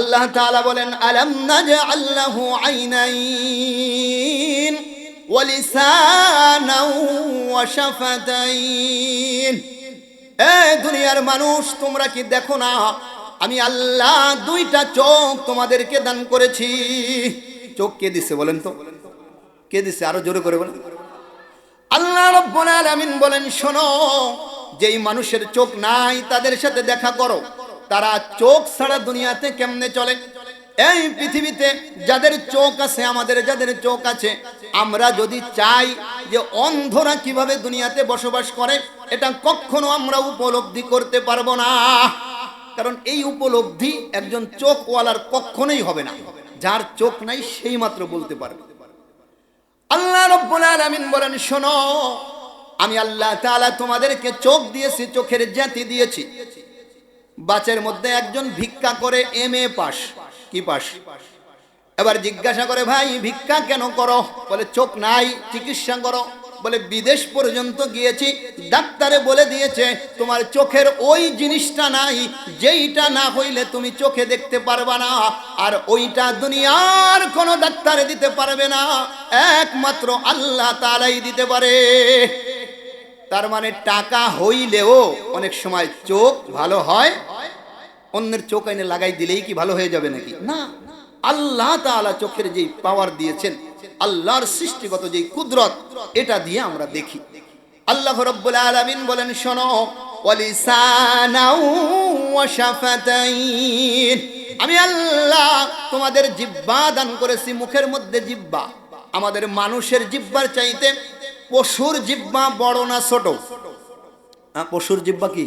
আল্লাহ তাআলা বলেন, আলাম নাজআল লাহু আইনাইন ওয়া লিসানাও ওয়া দুনিয়ার মানুষ, তোমরা কি দেখো না, আমি আল্লাহ দুইটা চোখ তোমাদেরকে দান করেছি। চোখ কে দিছে বলেন তো? কে দিছে? আরও জোরে করে বলেন। আল্লাহ রব্বুল আলামিন বলেন, শোনো, যেই মানুষের চোখ নাই, তাদের সাথে দেখা করো। তারা চোখ ছাড়া দুনিয়াতে কেমনে চলে? এই পৃথিবীতে যাদের চোখ আছে, আমাদের যাদের চোখ আছে, আমরা যদি চাই যে অন্ধরা কীভাবে দুনিয়াতে বসবাস করে, এটা কখনো আমরা উপলব্ধি করতে পারব না। কারণ এই উপলব্ধি একজন চোখওয়ালার কখনোই হবে না। যার চোখ নাই, সেই মাত্র বলতে পারবে। আল্লাহ রব্বুল আলামিন বলেন, শোনো, আমি আল্লাহ তাআলা তোমাদেরকে চোখ দিয়েছি, চোখের জাতি দিয়েছি। বাচের মধ্যে একজন ভিক্ষা করে এম এ পাস। কি পাস? এবার জিজ্ঞাসা করে, ভাই, ভিক্ষা কেন করো? বলে, চোখ নাই, চিকিৎসা করো। বলে, বিদেশ পর্যন্ত গিয়েছি, ডাক্তারে বলে দিয়েছে, তোমার চোখের ওই জিনিসটা নাই, যেইটা না হইলে তুমি চোখে দেখতে পারবা না, আর ওইটা দুনিয়ার কোনো ডাক্তারে দিতে পারবে না। একমাত্র আল্লাহ তালাই দিতে পারে। তার মানে টাকা হইলেও অনেক সময় চোখ ভালো হয়, অন্যের চোখ এনে লাগাই দিলেই কি ভালো হয়ে যাবে নাকি? না। আল্লাহ তাআলা চোখের যেই পাওয়ার দিয়েছেন, আল্লাহর সৃষ্টিগত যেই কুদরত, এটা দিয়ে আমরা দেখি। আল্লাহ রব্বুল আলামিন বলেন, শোনো আমি আল্লাহ তোমাদের জিব্বা দান করেছি, মুখের মধ্যে জিব্বা আমাদের মানুষের জিব্বার চাইতে পশুর জিব্বা বড় না ছোট? হ্যাঁ, পশুর জিব্বা কি?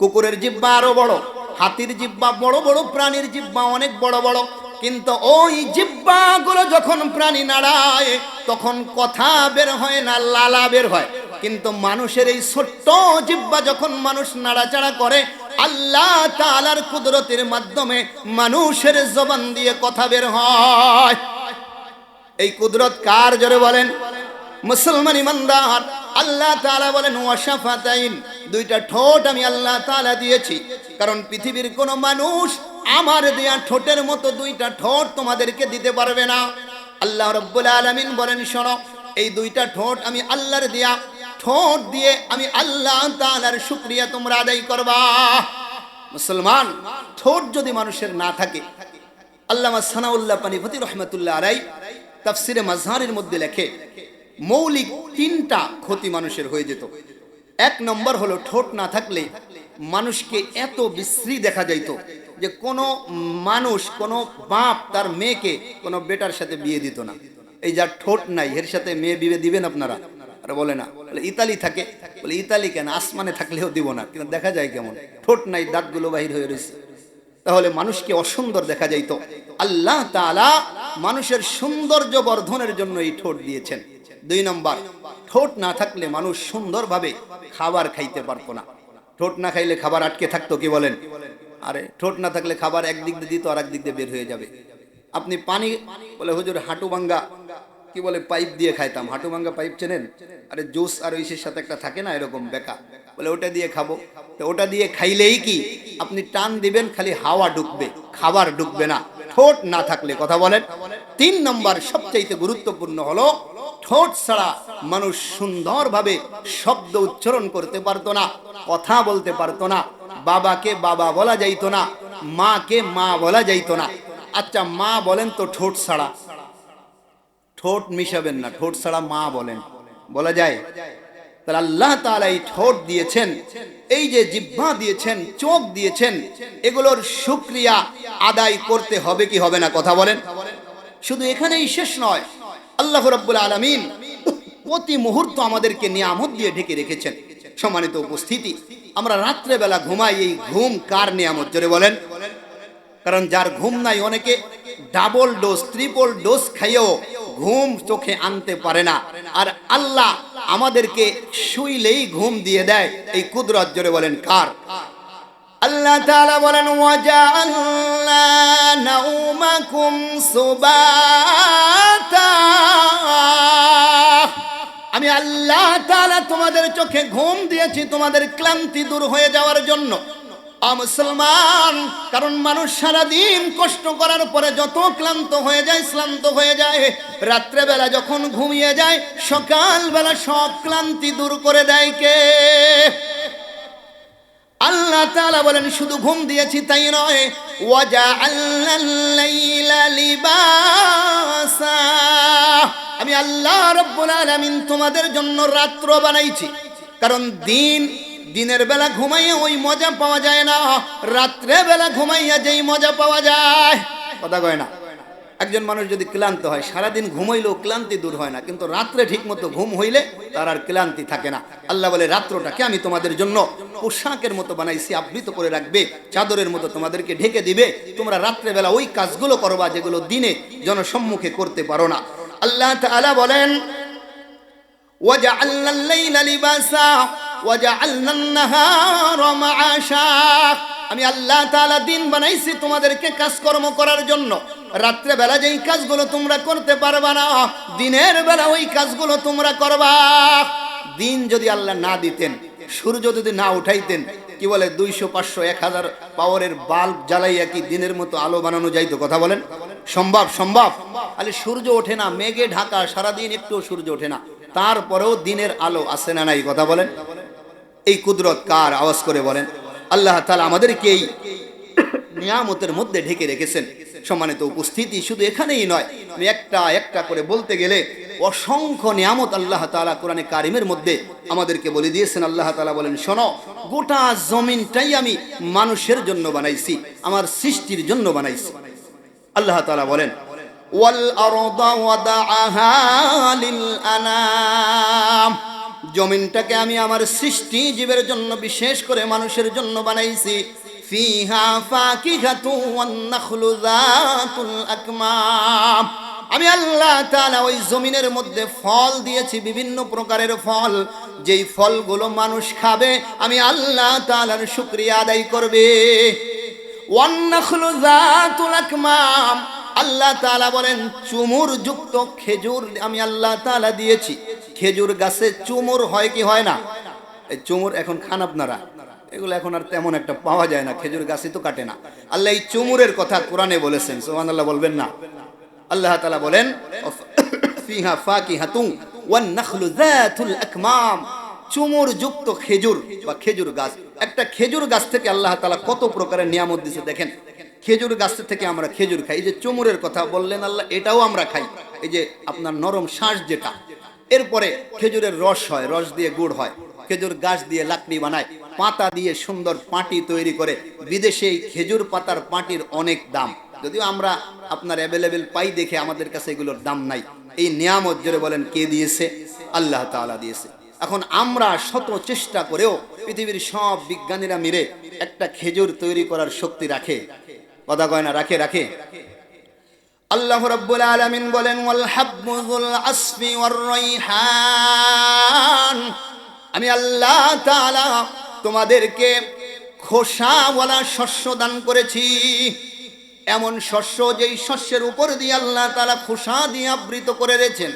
কুকুরের জিব্বা আরও বড় হাতির জিব্বা বড় বড় প্রাণীর জিব্বা অনেক বড় বড়। কিন্তু ওই জিব্বাগুলো যখন প্রাণী নাড়ায় তখন কথা বের হয় না লালা বের হয়। কিন্তু মানুষের এই ছোট্ট জিব্বা যখন মানুষ নাড়াচাড়া করে আল্লাহ তাআলার কুদরতের মাধ্যমে মানুষের জবান দিয়ে কথা বের হয়। এই কুদরত কার জোরে বলেন? মুসলমান ইমানদার, আল্লাহ তাআলা বলেন ওয়াশাফাতাইন দুইটা ঠোঁট আমি আল্লাহ তালা দিয়েছি। কারণ পৃথিবীর কোনো মানুষ আমার দেয়া ঠোঁটের মতো দুইটা ঠোঁট তোমাদেরকে দিতে পারবে না। আল্লাহ রব্বুল আলামিন বলেন, শোনো, এই দুইটা ঠোঁট আমি আল্লাহর দেয়া ঠোঁট দিয়ে আমি আল্লাহ তালার শুকরিয়া তোমরা আদায় করবা। মুসলমান, ঠোঁট যদি মানুষের না থাকে, আল্লামা সানাউল্লাহ পানিপতি রহমতুল্লাহ আলাই তাফসিরে মাজহারের মধ্যে লেখে মৌলিক তিনটা ক্ষতি মানুষের হয়ে যেত। এক নম্বর হলো ঠোঁট না থাকলে মানুষকে এত বিশ্রী দেখা যাইত যে কোনো মানুষ, কোনো বাপ তার মেয়েকে কোনো বেটার সাথে বিয়ে দিত না। এই যার ঠোঁট নাই এর সাথে মেয়ে বিয়ে দিবেন আপনারা? আরে বলে না। বলে, ইতালি থাকে। বলে, ইতালি কেন? আসমানে থাকলেও দিব না। কিন্তু দেখা যায় কেমন? ঠোঁট নাই, দাঁতগুলো বাহির হয়ে রয়েছে তাহলে মানুষকে অসুন্দর দেখা যাইতো। আল্লাহ তাআলা মানুষের সৌন্দর্য বর্ধনের জন্য এই ঠোঁট দিয়েছেন। দুই নম্বর, ঠোঁট না থাকলে মানুষ সুন্দরভাবে খাবার খাইতে পারতো না। ঠোঁট না খাইলে খাবার আটকে থাকতো কি বলেন? আরে, ঠোঁট না থাকলে খাবার একদিক দিয়ে দিত আর একদিক দিয়ে বের হয়ে যাবে। আপনি পানি বলে হুজুর হাঁটু ভাঙ্গা, কি বলে পাইপ দিয়ে খাইতাম। হাঁটু ভাঙ্গা পাইপ চেনেন? আরে জুস আর ওইসের সাথে একটা থাকে না এরকম বেকা, বলে ওটা দিয়ে খাব। তো ওটা দিয়ে খাইলেই কি? আপনি টান দিবেন, খালি হাওয়া ঢুকবে খাবার ঢুকবে না। ঠোঁট না থাকলে, কথা বলেন? তিন নম্বর সবচাইতে গুরুত্বপূর্ণ হলো ঠোঁট ছাড়া মানুষ সুন্দরভাবে শব্দ উচ্চারণ করতে পারতো না, কথা বলতে পারতো না, বাবাকে বাবা বলা যাইতো না, মাকে মা বলা যাইতো না। আচ্ছা মা বলেন তো ঠোঁট ছাড়া। ঠোঁট মিশাবেন না, ঠোঁট ছাড়া মা বলেন। বলা যায়, তাহলে আল্লাহ তাআলা এই ঠোঁট দিয়েছেন, এই যে জিহ্বা দিয়েছেন, চোখ দিয়েছেন, এগুলোর শুক্রিয়া আদায় করতে হবে কি হবে না, কথা বলেন। শুধু এখানেই শেষ নয় আল্লাহ রাব্বুল আলামিন প্রতি মুহূর্ত আমাদেরকে নিয়ামত দিয়ে ঢেকে রেখেছেন। সম্মানিত উপস্থিতি, আমরা রাত্রে বেলা ঘুমাই, এই ঘুম কার নিয়ামত? জোরে বলেন। কারণ যার ঘুম নাই, অনেকে ডাবল ডোজ ট্রিপল ডোজ খাইয়েও ঘুম চোখে আনতে পারে না। আর আল্লাহ আমাদেরকে শুইলেই ঘুম দিয়ে দেয়। এই কুদরত, জোরে বলেন, কার? আল্লাহ তাআলা বলেন ওয়াজাআলনা নাউমাকুম সুবাতা আমি আল্লাহ তাআলা তোমাদের চোখে ঘুম দিয়েছি, তোমাদের ক্লান্তি দূর হয়ে যাওয়ার জন্য। মুসলমান, কারণ মানুষ সারাদিন কষ্ট করার পরে যত ক্লান্ত হয়ে যায় শ্রান্ত হয়ে যায়, রাত্রেবেলা যখন ঘুমিয়ে যায়, সকালবেলা সব ক্লান্তি দূর করে দেয় কে? আল্লাহ তাআলা বলেন, শুধু ঘুম দিয়েছি তাই নয় ওয়াজা আমি আল্লাহ রব্বুল আলামিন তোমাদের জন্য রাত্র বানাইছি। কারণ দিন, দিনের বেলা ঘুমাইয়া ওই মজা পাওয়া যায় না। রাত্রে বেলা ঘুমাইয়া যেই মজা পাওয়া যায়। কথা কয় না। একজন মানুষ যদি ক্লান্ত হয়, সারাদিন ঘুমাইলেও ক্লান্তি দূর হয় না। কিন্তু রাত্রে ঠিক মতো ঘুম হইলে তার আর ক্লান্তি থাকে না। আল্লাহ বলে, রাত্রটাকে আমি তোমাদের জন্য পোশাকের মতো বানাইছি, আবৃত করে রাখবে, চাদরের মতো তোমাদেরকে ঢেকে দিবে। তোমরা রাত্রেবেলা ওই কাজগুলো করবা যেগুলো দিনে জনসম্মুখে করতে পারো না। আল্লাহ তাআলা বলেন وجعلنا الليل لباسا وجعلنا النهار معاشا আমি আল্লাহ তাআলা দিন বানাইছি তোমাদেরকে কাজকর্ম করার জন্য রাত্রে বেলা যেই কাজগুলো তোমরা করতে পারবা না দিনের বেলা ওই কাজগুলো তোমরা করবা দিন যদি আল্লাহ না দিতেন সূর্য যদি না উঠাইতেন কি বলে দুইশো পাঁচশো এক হাজার পাওয়ারের বাল্ব জ্বালাইয়া কি দিনের মতো আলো বানানো যাইতো কথা বলেন সম্ভব সম্ভব। আলে সূর্য ওঠে না, মেঘে ঢাকা, সারাদিন একটুও সূর্য ওঠে না। তারপরেও দিনের আলো আসে না নাই, কথা বলেন? এই কুদরত কার? আওয়াজ করে বলেন। আল্লাহ তাআলা আমাদেরকে এই নিয়ামতের মধ্যে ঢেকে রেখেছেন। সম্মানিত উপস্থিতি শুধু এখানেই নয় একটা একটা করে বলতে গেলে অসংখ্য নিয়ামত আল্লাহ তাআলা কোরআনে কারিমের মধ্যে আমাদেরকে বলে দিয়েছেন। আল্লাহ তালা বলেন, শোনো, গোটা জমিনটাই আমি মানুষের জন্য বানাইছি, আমার সৃষ্টির জন্য বানাইছি। আল্লাহ তালা বলেন জমিনটাকে আমি আমার সৃষ্টি জীবের জন্য, বিশেষ করে মানুষের জন্য বানাইছি। আমি আল্লাহ তাআলা ওই জমিনের মধ্যে ফল দিয়েছি, বিভিন্ন প্রকারের ফল। যেই ফলগুলো মানুষ খাবে, আমি আল্লাহ তাআলার শুক্রিয়া আদায় করবে। আল্লাহ তাআলা বলেন চুমুর যুক্ত খেজুর আমি আল্লাহ তাআলা দিয়েছি। খেজুর গাছে চুমুর হয় কি হয় না? এই চুমুর এখন খান আপনারা। এগুলো এখন আর তেমন একটা পাওয়া যায় না, খেজুর গাছে তো কাটে না। আল্লাহ এই চুমুরের কথা কোরআনে বলেছেন সোহান আল্লাহ বলবেন না। আল্লাহ তালা বলেন, ফিহা ফাকিহাতুন ওয়ান নাখলু যাতুল আকমাম। চুমুর যুক্ত খেজুর বা খেজুর গাছ একটা খেজুর গাছ থেকে আল্লাহ তালা কত প্রকারের নিয়ামত দিয়েছে দেখেন। খেজুর গাছ থেকে আমরা খেজুর খাই। এই যে চুমুরের কথা বললেন আল্লাহ, এটাও আমরা খাই। এই যে আপনার নরম শ্বাস যেটা, এরপরে খেজুরের রস হয়, রস দিয়ে গুড় হয়। খেজুর গাছ দিয়ে লাকড়ি বানায়, পাতা দিয়ে সুন্দর পাটি তৈরি করে। বিদেশে খেজুর পাতার পাটির অনেক দাম। যদিও আমরা আপনার অ্যাভেলেবেল পাই দেখে আমাদের কাছে এগুলোর দাম নাই। এই নিয়ামত জোরে বলেন, কে দিয়েছে? আল্লাহ তাআলা দিয়েছে। এখন আমরা শত চেষ্টা করেও পৃথিবীর সব বিজ্ঞানীরা মিলে একটা খেজুর তৈরি করার শক্তি রাখে। কথা কয় না? রাখে রাখে। আল্লাহ রাব্বুল আলামিন বলেন, ওয়াল হাব্বুল আসফি ওয়ার রাইহান। আমি আল্লাহ তাআলা তোমাদেরকে খোসাওয়ালা শস্য দান করেছি। এমন শস্য যেই শস্যের উপর দিয়ে আল্লাহ তাআলা খোসা দিয়ে আবৃত করে রেখেছেন।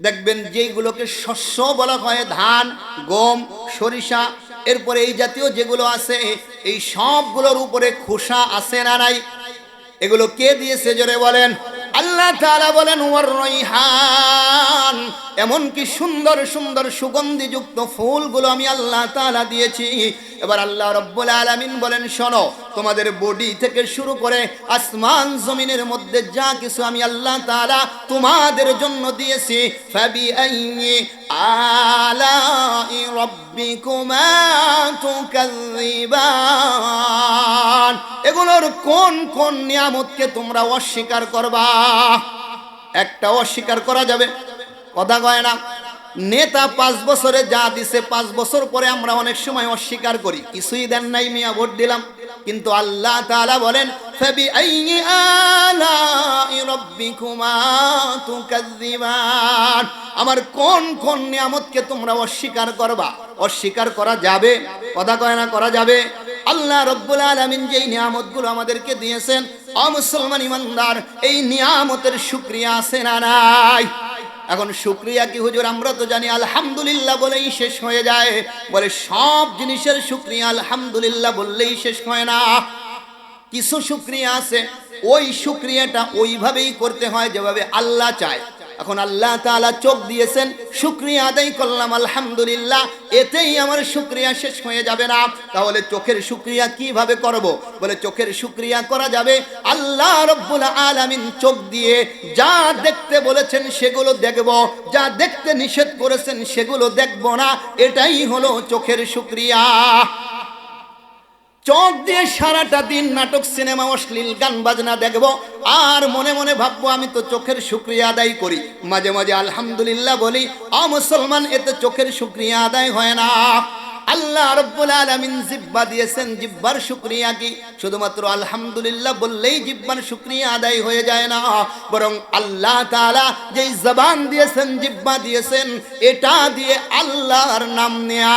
দেখবেন যেইগুলোকে শস্য বলা হয়, ধান, গম, সরিষা, এরপরে এই জাতীয় যেগুলো আছে, এই সবগুলোর উপরে খোসা আছে না নাই? এগুলো কে দিয়েছে জোরে বলেন? আল্লাহ তারা বলেন ওয়ার রাইহান এমন কি সুন্দর সুন্দর সুগন্ধিযুক্ত ফুলগুলো আমি আল্লাহ তাআলা দিয়েছি। এবার আল্লাহ রব্বুল আলামিন বলেন, শোনো, তোমাদের বডি থেকে শুরু করে আসমান জমিনের মধ্যে যা কিছু আমি আল্লাহ তালা তোমাদের জন্য দিয়েছি ফাবি আইয়ি আলাই রাব্বিকুমা তুকাযিবান এগুলোর কোন কোন নিয়ামতকে তোমরা অস্বীকার করবা? একটা অস্বীকার করা যাবে। কথা কয় না। নেতা পাঁচ বছরে যা দিছে, পাঁচ বছর পরে আমরা অনেক সময় অস্বীকার করি। কিছুই দেন নাই, মিয়া ভোট দিলাম। কিন্তু আল্লাহ তাআলা বলেন আমার কোন কোন নিয়ামতকে তোমরা অস্বীকার করবা? অস্বীকার করা যাবে, কথা কয় না, করা যাবে। আল্লাহ রব্বুল আলামিন যেই নিয়ামতগুলো আমাদেরকে দিয়েছেন অমুসলমান ইমানদার, এই নিয়ামতের শুকরিয়া আছে না নাই? এখন শুক্রিয়া কি হুজুর? আমরা তো জানি আলহামদুলিল্লাহ বলেই শেষ হয়ে যায়। বলে সব জিনিসের শুক্রিয়া আলহামদুলিল্লাহ বললেই শেষ হয় না। কিছু শুক্রিয়া আছে, ওই শুক্রিয়াটা ওইভাবেই করতে হয় যেভাবে আল্লাহ চায়। এখন আল্লাহ তাআলা চোখ দিয়েছেন, শুক্রিয়া আদায় করলাম, আলহামদুলিল্লাহ। এতেই আমার শুক্রিয়া শেষ হয়ে যাবে না। তাহলে চোখের শুক্রিয়া কীভাবে করব? বলে চোখের শুক্রিয়া করা যাবে আল্লাহ রব্বুল আলামিন চোখ দিয়ে যা দেখতে বলেছেন সেগুলো দেখব, যা দেখতে নিষেধ করেছেন সেগুলো দেখব না। এটাই হলো চোখের শুক্রিয়া। চোখ দিয়ে সারাটা দিন নাটক, সিনেমা অশ্লীল গান বাজনা দেখব। আর মনে মনে ভাববো, আমি তো চোখের শুক্রিয়া আদায় করি। মাঝে মাঝে আলহামদুলিল্লাহ বলি অ মুসলমান এতে চোখের শুক্রিয়া আদায় হয় না। আল্লাহ রব্বুল আলামিন জিব্বা দিয়েছেন জিব্বার শুক্রিয়া কি? শুধুমাত্র আলহামদুলিল্লাহ বললেই জিব্বার শুক্রিয়া আদায় হয়ে যায় না। বরং আল্লাহ তাআলা যেই জবান দিয়েছেন জিব্বা দিয়েছেন, এটা দিয়ে আল্লাহর নাম নেয়া।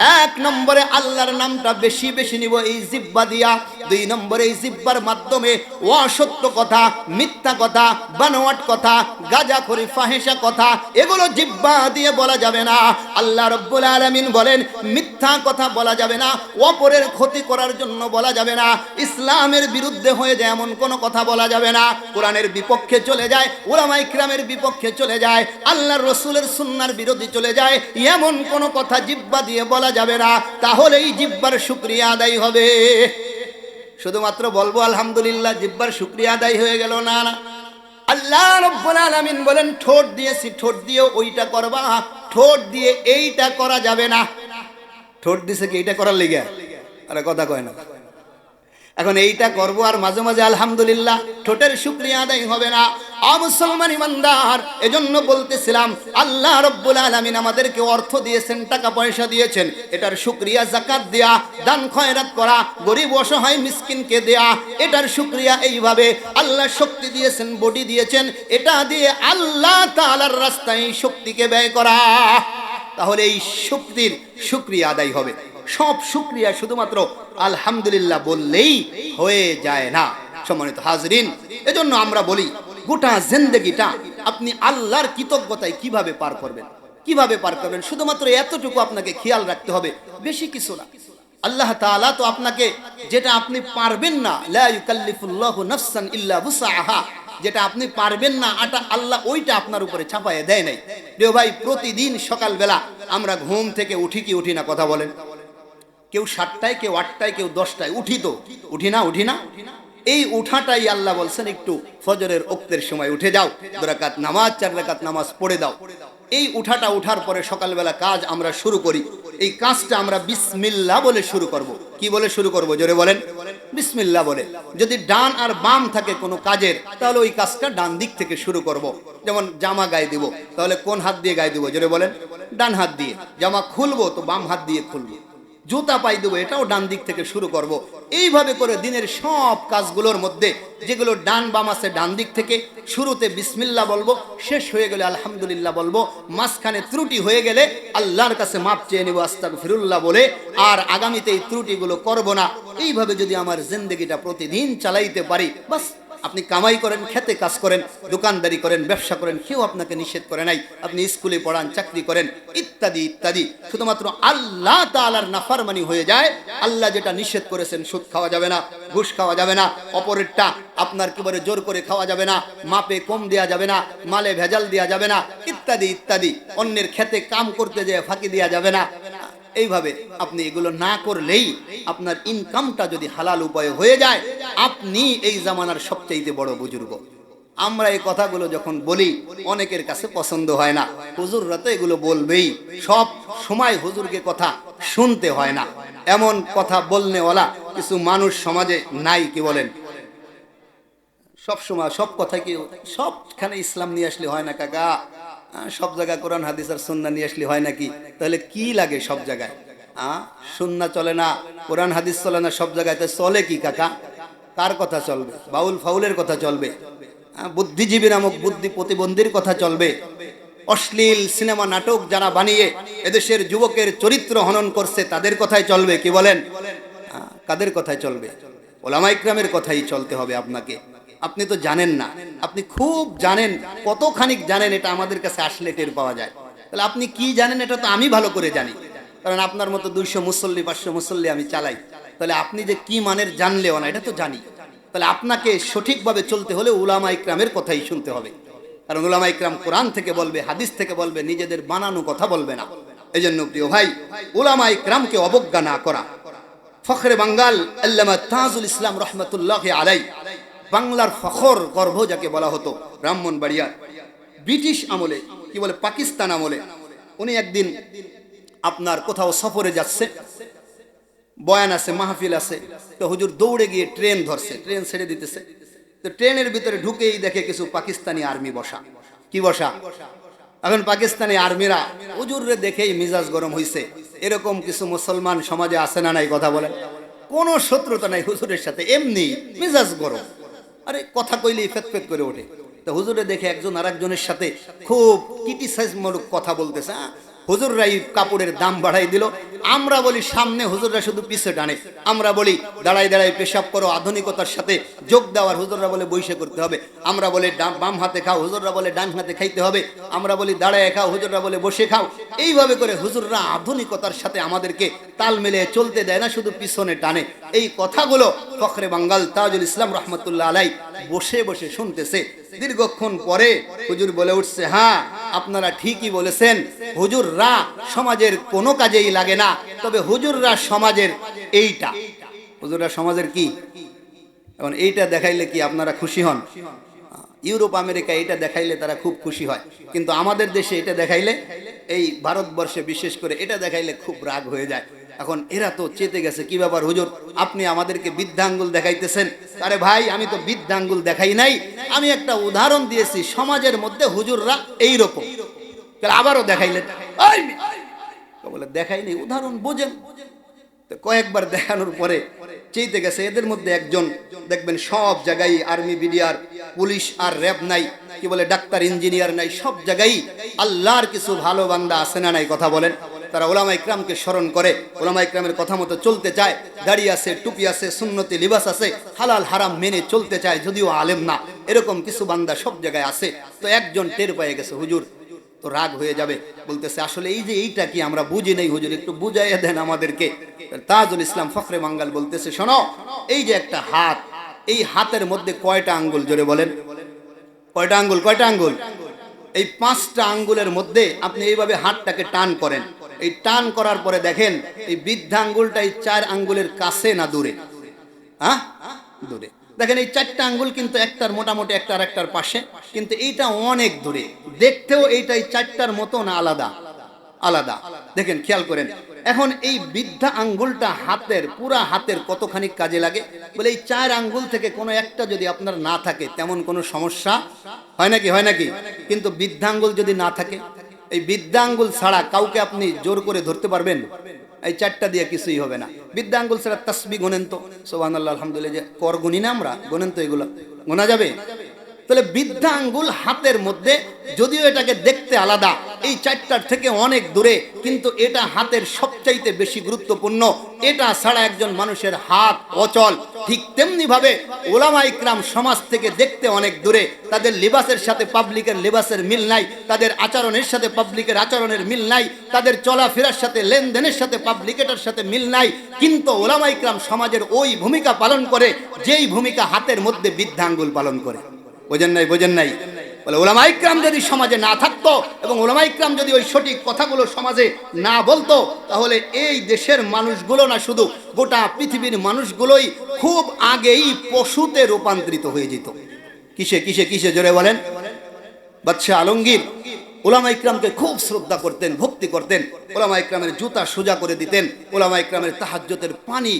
এক নম্বরে আল্লাহর নামটা বেশি বেশি নিব, এই জিব্বা দিয়া। দুই নম্বরে এই জিব্বার মাধ্যমে অসত্য কথা, মিথ্যা কথা, বানোয়াট কথা গাজা করি ফাহেসা কথা, এগুলো জিব্বা দিয়ে বলা যাবে না। আল্লাহ রব্বুল আলামিন বলেন, মিথ্যা কথা বলা যাবে না, অপরের ক্ষতি করার জন্য বলা যাবে না, ইসলামের বিরুদ্ধে হয়ে যায় এমন কোনো কথা বলা যাবে না। কোরআনের বিপক্ষে চলে যায় ওলামা ইকরামের বিপক্ষে চলে যায়, আল্লাহর রসুলের সুন্নার বিরোধী চলে যায়, এমন কোনো কথা জিব্বা দিয়ে বলা যাবে না, তাহলেই জিব্বার শুক্রিয়া আদায় হবে। শুধুমাত্র বলব, আলহামদুলিল্লাহ, জিব্বার শুক্রিয়া আদায় হয়ে গেল, না না। আল্লাহ রব্বুল আলামিন বলেন, ঠোঁট দিয়েছি, ঠোঁট দিয়ে ওইটা করবা, ঠোঁট দিয়ে এইটা করা যাবে না। ঠোঁট দিছে কি, এইটা করার লেগে? আরে কথা কয় না। এখন এইটা করব আর মাঝে মাঝে আলহামদুলিল্লাহ ঠোঁটের শুক্রিয়া আদায় হবে না। অমুসলমান ইমানদার, এজন্য বলতেছিলাম, আল্লাহ রব্বুল আলামিন আমাদেরকে অর্থ দিয়েছেন, টাকা পয়সা দিয়েছেন। এটার শুক্রিয়া জাকাত দেয়া, দান খয়রাত করা, গরিব অসহায় মিসকিনকে দেয়া, এটার শুক্রিয়া এইভাবে আল্লাহ শক্তি দিয়েছেন, বডি দিয়েছেন, এটা দিয়ে আল্লাহ তাআলার রাস্তায় শক্তিকে ব্যয় করা। তাহলে এই শক্তির শুক্রিয়া আদায় হবে। সব শুক্রিয়া শুধুমাত্র আলহামদুলিল্লাহ বললেই হয়ে যায় না। সম্মানিত হাজরিন, এজন্য আমরা বলি, গোটা জিন্দগিটা আপনি আল্লাহর কৃতজ্ঞতায় কীভাবে পার করবেন? কীভাবে পার করবেন? শুধুমাত্র এতটুকু আপনাকে খেয়াল রাখতে হবে, বেশি কিছু না। আল্লাহ তাআলা তো আপনাকে যেটা আপনি পারবেন না, লা ইউকাল্লিফুল্লাহু নাফসান ইল্লা বুসাহা যেটা আপনি পারবেন না, আটা আল্লাহ ওইটা আপনার উপরে ছাপায় দেয় নাই। প্রিয় ভাই, প্রতিদিন সকালবেলা আমরা ঘুম থেকে উঠি কি উঠি না, কথা বলেন। কেউ সাতটায়, কেউ আটটায়, কেউ দশটায়। উঠি তো। উঠি না উঠি না। এই উঠাটাই আল্লাহ বলছেন, একটু ফজরের ওক্তের সময় উঠে যাও। দুরাকাত নামাজ, চার রাকাত নামাজ পড়ে দাও। এই উঠাটা উঠার পরে সকালবেলা কাজ আমরা শুরু করি। এই কাজটা আমরা বিসমিল্লা বলে শুরু করব। কি বলে শুরু করব, জোরে বলেন? বিসমিল্লা বলে। যদি ডান আর বাম থাকে কোনো কাজের, তাহলে ওই কাজটা ডান দিক থেকে শুরু করব। যেমন জামা গায়ে দিব, তাহলে কোন হাত দিয়ে গায়ে দিব, জোরে বলেন? ডান হাত দিয়ে। জামা খুলবো, তো বাম হাত দিয়ে খুলবো। জুতা পাই দেবো, এটাও ডান দিক থেকে শুরু করব। এইভাবে করে দিনের সব কাজগুলোর মধ্যে, যেগুলো ডান বাম আছে ডান দিক থেকে, শুরুতে বিসমিল্লা বলব, শেষ হয়ে গেলে আলহামদুলিল্লাহ বলব, মাঝখানে ত্রুটি হয়ে গেলে আল্লাহর কাছে মাপ চেয়ে নেব আস্তাক ফিরুল্লাহ বলে, আর আগামীতে এই ত্রুটিগুলো করব না এইভাবে যদি আমার জিন্দগিটা প্রতিদিন চালাইতে পারি, বাস আপনি কামাই করেন, খেতে কাজ করেন, দোকানদারি করেন, ব্যবসা করেন, কেউ আপনাকে নিষেধ করে নাই। আপনি স্কুলে পড়ান, চাকরি করেন, ইত্যাদি ইত্যাদি। শুধুমাত্র আল্লাহ তালার নাফারমানি হয়ে যায়। আল্লাহ যেটা নিষেধ করেছেন, সুদ খাওয়া যাবে না, ঘুষ খাওয়া যাবে না, অপরেরটা আপনার কি বলে জোর করে খাওয়া যাবে না, মাপে কম দেওয়া যাবে না, মালে ভেজাল দেওয়া যাবে না, ইত্যাদি ইত্যাদি। অন্যের খেতে কাম করতে যেয়ে ফাঁকি দেওয়া যাবে না। এইভাবে আপনি এগুলো না করলেই আপনার ইনকামটা যদি হালাল উপায়ে হয়ে যায়, আপনি এই জামানার সবচাইতে বড় বুজুর্গ। আমরা এই কথাগুলো যখন বলি, অনেকের কাছে পছন্দ হয় না। হুজুররা তো এগুলো বলবেই। সব সময় হুজুরকে কথা শুনতে হয় না। এমন কথা বলনেওয়ালা কিছু মানুষ সমাজে নাই, কি বলেন? সব সময় সব কথা কি সবখানে ইসলাম নিয়ে আসলে হয় না, কাকা? সব জায়গায় কোরআন, হাদিস আর সুন্না নিয়ে আসলে হয় নাকি? তাহলে কি লাগে সব জায়গায়? আহ সুন্না চলে না, কোরআন, হাদিস চলে না সব জায়গায়? তো চলে কি কাকা? কার কথা চলবে? বাউল ফাউলের কথা চলবে? বুদ্ধিজীবী নামক বুদ্ধি প্রতিবন্ধীর কথা চলবে? অশ্লীল সিনেমা, নাটক যারা বানিয়ে এদেশের যুবকের চরিত্র হনন করছে, তাদের কথাই চলবে, কি বলেন? কাদের কথাই চলবে? ওলামা ইকরামের কথাই চলতে হবে আপনাকে। আপনি তো জানেন না। আপনি খুব জানেন, কতখানিক জানেন এটা আমাদের কাছে আসলে টের পাওয়া যায়। তাহলে আপনি কি জানেন এটা তো আমি ভালো করে জানি। কারণ আপনার মতো দুইশো মুসল্লি, পাঁচশো মুসল্লি আমি চালাই। তাহলে আপনি যে কি মানের জানলেও না, এটা তো জানি। তাহলে আপনাকে সঠিকভাবে চলতে হলে উলামা ইকরামের কথাই শুনতে হবে। কারণ উলামা ইকরাম কোরআন থেকে বলবে, হাদিস থেকে বলবে, নিজেদের বানানো কথা বলবে না। এই জন্য প্রিয় ভাই, উলামা ইকরামকে অবজ্ঞা না করা। ফখরে বাঙ্গাল আল্লামা তাজুল ইসলাম রহমতুল্লাহ আলাই বাংলার ফখর গর্ভ যাকে বলা হতো ব্রাহ্মণবাড়িয়ার ব্রিটিশ আমলে, কি বলে, পাকিস্তান আমলে, উনি একদিন আপনার কোথাও সফরে যাচ্ছে, বয়ান আছে, মাহফিল আছে, তো হুজুর দৌড়ে গিয়ে ট্রেন ধরছে, ট্রেন ছেড়ে দিতেছে। তো ট্রেনের ভিতরে ঢুকেই দেখে কিছু পাকিস্তানি আর্মি বসা। কি বসা? এখন পাকিস্তানি আর্মিরা হুজুরে দেখেই মিজাজ গরম হইছে। এরকম কিছু মুসলমান সমাজে আছে না নাই, কথা বলেন? কোনো শত্রুতা নাই হুজুরের সাথে, এমনি মিজাজ গরম। আরে, কথা কইলে ইফেক্ট ফেক করে ওঠে। তো হুজুরে দেখে একজন আরেকজনের সাথে খুব ক্রিটিসাইজ মূলক কথা বলতেছে হ্যাঁ? হুজুররাই কাপড়ের দাম বাড়াই দিল। আমরা বলি, সামনে হুজুররা শুধু পিছে টানে। আমরা বলি, দাঁড়াই দাঁড়াই, পেশাব করো, আধুনিকতার সাথে যোগ দেওয়ার হুজুররা বলে, বৈশে করতে হবে। আমরা বলি বাম হাতে খাও, হুজুররা বলে, ডান হাতে খাইতে হবে। আমরা বলি, দাঁড়ায় খাও, হুজুররা বলে, বসে খাও। এইভাবে করে হুজুররা আধুনিকতার সাথে আমাদেরকে তাল মিলিয়ে চলতে দেয় না, শুধু পিছনে টানে। এই কথাগুলো ফখরে বাঙ্গাল তাজুল ইসলাম রহমতুল্লাহ আলাই বসে বসে শুনতেছে। দীর্ঘক্ষণ পরে হুজুর বলে উঠছে হ্যাঁ আপনারা ঠিকই বলেছেন, হুজুররা সমাজের কোনো কাজেই লাগে না, তবে হুজুররা সমাজের এইটা। হুজুররা সমাজের কি? এখন এইটা দেখাইলে কি আপনারা খুশি হন? ইউরোপ, আমেরিকা এটা দেখাইলে তারা খুব খুশি হয়, কিন্তু আমাদের দেশে এটা দেখাইলে এই ভারতবর্ষে বিশেষ করে এটা দেখাইলে খুব রাগ হয়ে যায়। এখন এরা তো চেতে গেছে, কি ব্যাপার হুজুর? আপনি আমাদেরকে বৃদ্ধাঙ্গুল দেখাইতেছেন? আরে ভাই, আমি তো বৃদ্ধাঙ্গুল দেখাই নাই। আমি একটা উদাহরণ দিয়েছি, সমাজের মধ্যে হুজুররা এইরকম। আবারও দেখাইলেন। বলে দেখাইনি উদাহরণ বোঝেন। কয়েকবার দেখানোর পরে চেইতে গেছে, এদের মধ্যে একজন, দেখবেন সব জায়গায় আর্মি, বিডিআর, পুলিশ আর র্যাব নাই, কি বলে, ডাক্তার, ইঞ্জিনিয়ার নাই, সব জায়গায় আল্লাহর কিছু ভালো বান্দা আছে না নাই, কথা বলেন। তারা ওলামা ইকরামকে স্মরণ করে, ওলামা ইকরামের কথা মতো চলতে চায়, দাড়ি আছে, টুপি আছে, সুন্নতি লিবাস আছে, হালাল, হারাম মেনে চলতে চায়, যদিও আলেম না। এরকম কিছু বান্দা সব জায়গায় আছে। তো একজন টের পেয়ে গেছে, হুজুর। তো রাগ হয়ে যাবে। বলতেছে, আসলে এই যে এইটা কি আমরা বুঝি নেই, হুজুর? একটু বুঝাইয়া দেন আমাদেরকে। তাজুল ইসলাম ফখরে মাঙ্গাল বলতেছে, শোনো, এই যে একটা হাত, এই হাতের মধ্যে কয়টা আঙ্গুল, জোরে বলেন। কয়টা আঙ্গুল কয়টা আঙ্গুল? এই পাঁচটা আঙ্গুলের মধ্যে আপনি এইভাবে হাতটাকে টান করেন। এই টান করার পরে দেখেন, এই বৃদ্ধা আঙ্গুলটা এই চার আঙ্গুলের কাছে না দূরে? হ্যাঁ দূরে। দেখেন, এই চারটা আঙ্গুল কিন্তু একটার মোটামুটি একটা আর একটার পাশে, কিন্তু এইটা অনেক দূরে। দেখতেও এইটা এই চারটার মতো না আলাদা আলাদা। দেখেন, খেয়াল করেন। এখন এই বৃদ্ধা আঙ্গুলটা হাতের, পুরা হাতের কতখানি কাজে লাগে? বলে এই চার আঙ্গুল থেকে কোনো একটা যদি আপনার না থাকে, তেমন কোনো সমস্যা হয় নাকি? হয় নাকি? কিন্তু বৃদ্ধাঙ্গুল যদি না থাকে এই বৃদ্ধাঙ্গুল ছাড়া কাউকে আপনি জোর করে ধরতে পারবেন? এই চারটা দিয়ে কিছুই হবে না। বিদ্যাঙ্গুল ছাড়া তসবি গোনেন তো। সোহান আল্লাহ আলহামদুলিল্লাহ। যে কর গুনি না আমরা গোনেন তো এগুলো। গোনা যাবে? তাহলে বৃদ্ধা আঙ্গুল হাতের মধ্যে, যদিও এটাকে দেখতে আলাদা, এই চারটার থেকে অনেক দূরে, কিন্তু এটা হাতের সবচাইতে বেশি গুরুত্বপূর্ণ। এটা ছাড়া একজন মানুষের হাত অচল। ঠিক তেমনি ভাবে ওলামা ইকরাম সমাজ থেকে দেখতে অনেক দূরে। তাদের লিবাসের সাথে পাবলিকের লিবাসের মিল নাই, তাদের আচরণের সাথে পাবলিকের আচরণের মিল নাই, তাদের চলাফেরার সাথে, লেনদেনের সাথে পাবলিকেটার সাথে মিল নাই। কিন্তু ওলামা ইকরাম সমাজের ওই ভূমিকা পালন করে, যেই ভূমিকা হাতের মধ্যে বৃদ্ধাঙ্গুল পালন করে। বোঝেন নাই বোঝেন নাই। বলে ওলামাইক্রাম যদি সমাজে না থাকতো এবং ওলামাইক্রাম যদি ওই সঠিক কথাগুলো সমাজে না বলতো, তাহলে এই দেশের মানুষগুলো না শুধু গোটা পৃথিবীর মানুষগুলোই খুব আগেই পশুতে রূপান্তরিত হয়ে যেত। কিসে কিসে কিসে, জোরে বলেন? বাচ্চা আলমগীর ওলামা ইকরামকে খুব শ্রদ্ধা করতেন, ভক্তি করতেন। ওলামা ইকরামের জুতা সোজা করে দিতেন, ওলামা ইকরামের তাহাজ্জতের পানি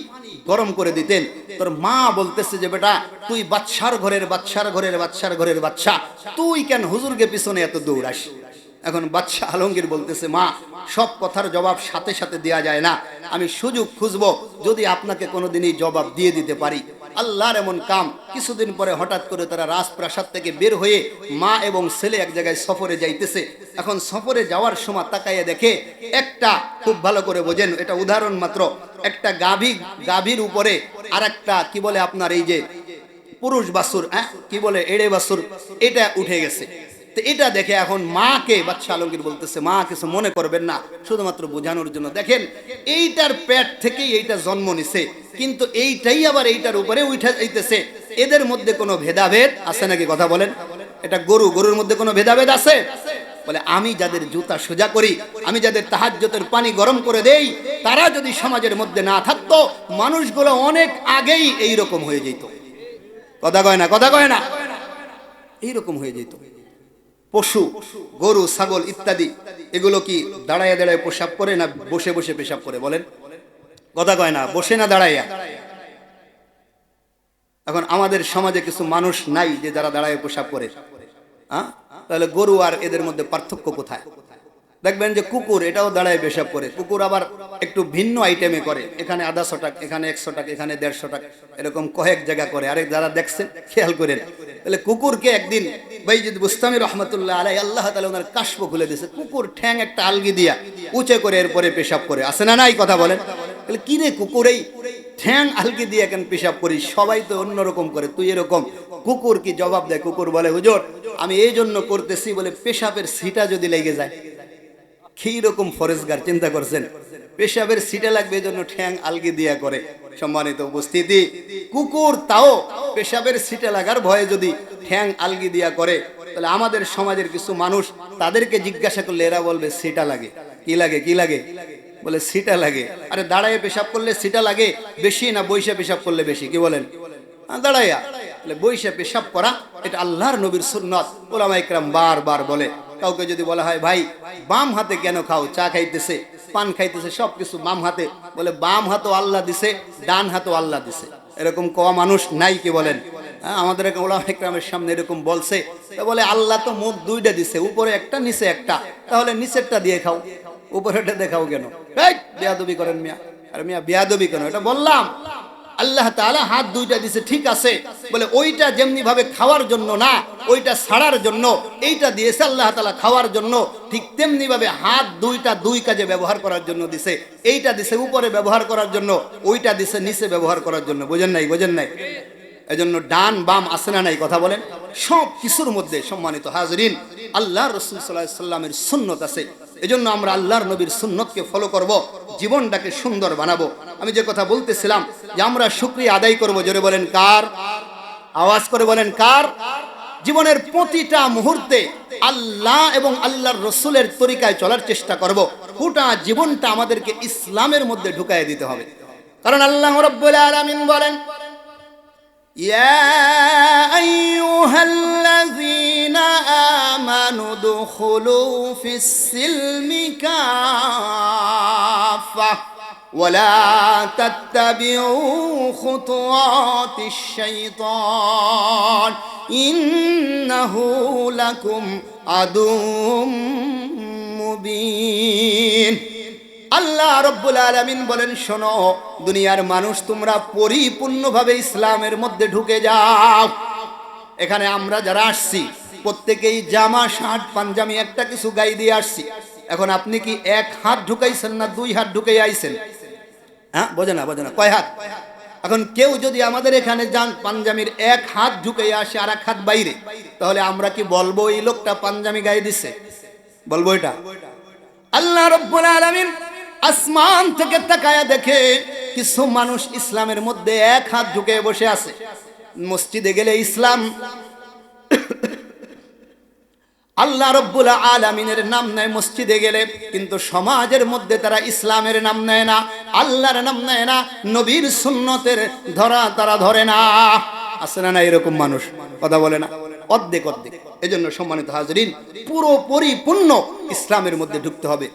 গরম করে দিতেন। তোর মা বলতেছে যে, বেটা, তুই বাচ্চার ঘরের বাচ্চার ঘরের বাচ্চার ঘরের বাচ্চা তুই কেন হুজুরকে পিছনে এত দৌড়াস? এখন বাচ্চা আলমগীর বলতেছে, মা, সব কথার জবাব সাথে সাথে দেয়া যায় না। আমি সুযোগ খুঁজবো, যদি আপনাকে কোনোদিনই জবাব দিয়ে দিতে পারি। আল্লাহর এমন কাম। কিছুদিন পরে হঠাৎ করে তারা রাজপ্রাসাদ থেকে বের হয়ে মা এবং ছেলে এক জায়গায় সফরে যাইতেছে। এখন সফরে যাওয়ার সময় তাকাইয়া দেখে একটা খুব ভালো করে বোঝেন, এটা উদাহরণ মাত্র। একটা গাভী, গাভীর উপরে আর একটা কি বলে আপনার এই যে পুরুষ বাসুর হ্যাঁ? কি বলে, এড়ে বাসুর, এটা উঠে গেছে। তো এটা দেখে এখন মাকে বাচ্চা আলমগীর বলতেছে, মা, কিছু মনে করবেন না। শুধুমাত্র বোঝানোর জন্য। দেখেন, এইটার পেট থেকেই এইটা জন্ম নিছে, কিন্তু এইটাই আবার এইটার উপরে উঠে যাইতেছে। এদের মধ্যে কোনো ভেদাভেদ আছে নাকি? কথা বলেন। এটা গরু, গরুর মধ্যে কোনো ভেদাভেদ আছে? বলে, আমি যাদের জুতা সোজা করি, আমি যাদের তাহাজ্যতের পানি গরম করে দেই, তারা যদি সমাজের মধ্যে না থাকতো, মানুষগুলো অনেক আগেই এই রকম হয়ে যেত। কথা কয় না, কথা কয় না। এইরকম হয়ে যেত। পশু, গরু, ছাগল ইত্যাদি, এগুলো কি দাঁড়ায় দাঁড়ায় পেশাব করে না বসে বসে পেশাব করে বলেন? কথা কয় না, বসে না দাঁড়াইয়া। এখন আমাদের সমাজে কিছু মানুষ নাই যে যারা দাঁড়ায় পেশাব করে। হ্যাঁ তাহলে গরু আর এদের মধ্যে পার্থক্য কোথায়? দেখবেন যে কুকুর, এটাও দাঁড়ায় পেশাব করে। কুকুর আবার একটু ভিন্ন আইটেমে করে। এখানে আধাশো টাকা, এখানে একশো টাকা, এখানে দেড়শো টাকা, এরকম কয়েক জায়গা করে। আরেক যারা দেখছেন খেয়াল করেন। তাহলে কুকুরকে একদিন বাইজিদ বুস্তামি রহমতুল্লাহ আলাই আল্লাহ তালা ওনার কাশ্প খুলে দিয়েছে। কুকুর ঠ্যাং একটা আলগি দিয়া উঁচে করে এরপরে পেশাব করে। আসে না নাই কথা বলেন? তাহলে কি রে কুকুর এই ঠ্যাং আলগি দিয়ে কেন পেশাব করিস? সবাই তো অন্যরকম করে, তুই এরকম। কুকুর কি জবাব দেয়? কুকুর বলে, হুজুর, আমি এই জন্য করতেছি বলে পেশাবের সিটা যদি লেগে যায় কি রকম ফরেজগার চিন্তা করছেন? পেশাবের সিটে লাগবে জন্য ঠ্যাং আলগি দিয়া করে। সম্মানিত উপস্থিতি, কুকুর তাও পেশাবের সিটে লাগার ভয়ে যদি ঠ্যাং আলগি দিয়া করে, তাহলে আমাদের সমাজের কিছু মানুষ তাদেরকে জিজ্ঞাসা করলে এরা বলবে, সিটা লাগে। কি লাগে কি লাগে? বলে, সিটা লাগে। আরে দাঁড়ায় পেশাব করলে সিটা লাগে, বেশি না বৈশা পেশাব করলে বেশি, কি বলেন? দাঁড়াইয়া বৈশা পেশাব করা এটা আল্লাহর নবীর সুন্নত। ওলামা ইকরাম বারবার বলে। কাউকে যদি বলা হয় ভাই বাম হাতে কেন খাও? চা খাইতেছে পান খাইতেছে সব কিছু বাম হাতে। বলে বাম হাতও আল্লাহ দিছে ডান হাতও আল্লাহ দিছে। এরকম কওয়া মানুষ নাই কি বলেন? হ্যাঁ, আমাদের ওলামা ইকরামের সামনে এরকম বলছে। বলে আল্লাহ তো মুখ দুইটা দিছে উপরে একটা নিচে একটা। তাহলে নিচেরটা দিয়ে খাও উপরেটা দেখাও কেন? বেয়াদবি করেন মিয়া। আর মিয়া বেয়াদবি কেন? এটা বললাম। আল্লাহ তাআলা হাত দুইটা দিছে, ঠিক আছে। বলে, ওইটা যেমনি ভাবে খাওয়ার জন্য না, ওইটা ছাড়ার জন্য, এইটা দিয়েছে আল্লাহ তাআলা খাওয়ার জন্য, ঠিক তেমনি ভাবে হাত দুইটা দুই কাজে ব্যবহার করার জন্য দিছে। এইটা দিছে উপরে ব্যবহার করার জন্য, ওইটা দিছে নিচে ব্যবহার করার জন্য। বোঝেন নাই বোঝেন নাই? এজন্য ডান বাম আসে না নাই কথা বলেন? সব কিছুর মধ্যে সম্মানিত হাজরিন আল্লাহ রসুল সাল্লাহ সাল্লামের সুন্নত আছে। এজন্য আমরা আল্লাহর নবীর সুন্নতকে ফলো করব, জীবনটাকে সুন্দর বানাবো। আমি যে কথা বলতেছিলাম যে আমরা শুক্রিয়া আদায় করব, জোরে বলেন কার? আওয়াজ করে বলেন কার? জীবনের প্রতিটা মুহূর্তে আল্লাহ এবং আল্লাহর রসুলের তরিকায় চলার চেষ্টা করব। গোটা জীবনটা আমাদেরকে ইসলামের মধ্যে ঢুকাই দিতে হবে। কারণ আল্লাহ রব্বুল আলামিন বলেন, ইয়া آمنوا ادخلوا في السلم كافة ولا تتبعوا خطوات الشيطان إنه لكم عدو مبين আল্লাহ রব্বুল আলামিন বলেন শোনো দুনিয়ার মানুষ তোমরা পরিপূর্ণভাবে ইসলামের মধ্যে ঢুকে যাও এখানে আমরা যারা আসছি প্রত্যেকেই জামা, শার্ট, পাঞ্জামি একটা কিছু গাই দিয়ে আসছি। এখন আপনি কি এক হাত ঢুকাইছেন না দুই হাত ঢুকাই আইছেন? হ্যাঁ বোঝে না বোঝে না। কয় হাত? এখন কেউ যদি আমাদের এখানে যান, পাঞ্জামির এক হাত ঢুকাই আসে আর এক হাত বাইরে, তাহলে আমরা কি বলব এই লোকটা পাঞ্জামি গায়ে দিছে? বলব এটা। আল্লাহ রব্বুল আলামিন আসমান থেকে তাকায়া দেখে কিছু মানুষ ইসলামের মধ্যে এক হাত ঢুকে বসে আছে। মসজিদে গেলে ইসলাম আল্লাহ রব্বুল আলামিনের নাম নেয় মসজিদে গেলে, কিন্তু সমাজের মধ্যে তারা ইসলামের নাম নেয় না, আল্লাহর নাম নেয় না, নবীর সুন্নতের ধরা তারা ধরে না। আসে না না এরকম মানুষ? কথা বলে না। অর্ধেক অর্ধেক। এজন্য সম্মানিত হাজরিন পুরো পরিপূর্ণ ইসলামের মধ্যে ঢুকতে হবে।